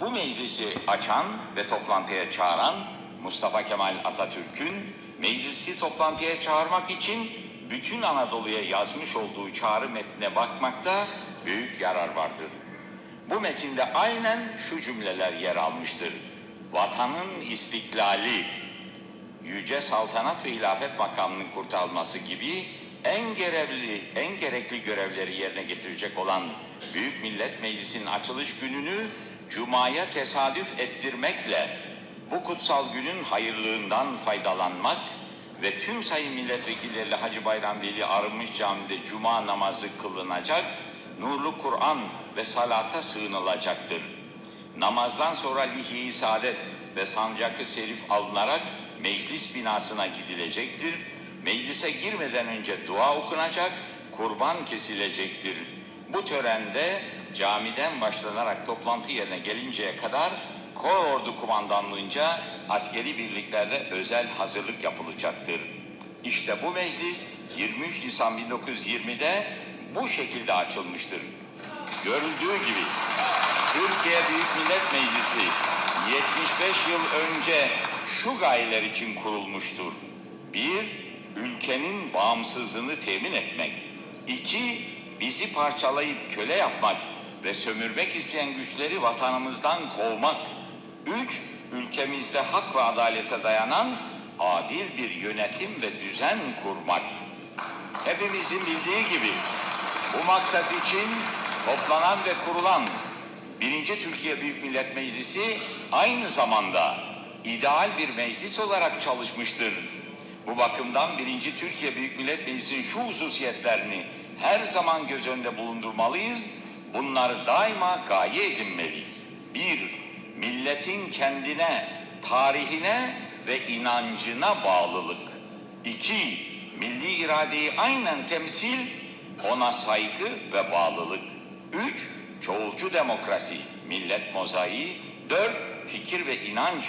Bu meclisi açan ve toplantıya çağıran Mustafa Kemal Atatürk'ün meclisi toplantıya çağırmak için bütün Anadolu'ya yazmış olduğu çağrı metnine bakmakta büyük yarar vardır. Bu metinde aynen şu cümleler yer almıştır. Vatanın istiklali, yüce saltanat ve hilafet makamının kurtarılması gibi en görevli, en gerekli görevleri yerine getirecek olan Büyük Millet Meclisi'nin açılış gününü Cuma'ya tesadüf ettirmekle bu kutsal günün hayırlığından faydalanmak ve tüm sayın milletvekilleriyle Hacı Bayram Veli Arınmış Camii'de Cuma namazı kılınacak, nurlu Kur'an ve salata sığınılacaktır. Namazdan sonra lihi saadet ve sancakı serif alınarak meclis binasına gidilecektir. Meclise girmeden önce dua okunacak, kurban kesilecektir. Bu törende camiden başlanarak toplantı yerine gelinceye kadar Kor Ordu Kumandanlığınca askeri birliklerde özel hazırlık yapılacaktır. İşte bu meclis 23 Nisan 1920'de bu şekilde açılmıştır. Görüldüğü gibi Türkiye Büyük Millet Meclisi 75 yıl önce şu gayeler için kurulmuştur. Bir, ülkenin bağımsızlığını temin etmek. İki, bizi parçalayıp köle yapmak ve sömürmek isteyen güçleri vatanımızdan kovmak. Üç, ülkemizde hak ve adalete dayanan adil bir yönetim ve düzen kurmak. Hepimizin bildiği gibi bu maksat için toplanan ve kurulan Birinci Türkiye Büyük Millet Meclisi aynı zamanda ideal bir meclis olarak çalışmıştır. Bu bakımdan Birinci Türkiye Büyük Millet Meclisi'nin şu hususiyetlerini her zaman göz önünde bulundurmalıyız. Bunları daima gaye edinmeliyiz. Bir, milletin kendine, tarihine ve inancına bağlılık. İki, milli iradeyi aynen temsil, ona saygı ve bağlılık. Üç, çoğulcu demokrasi, millet mozaiği. Dört, fikir ve inanç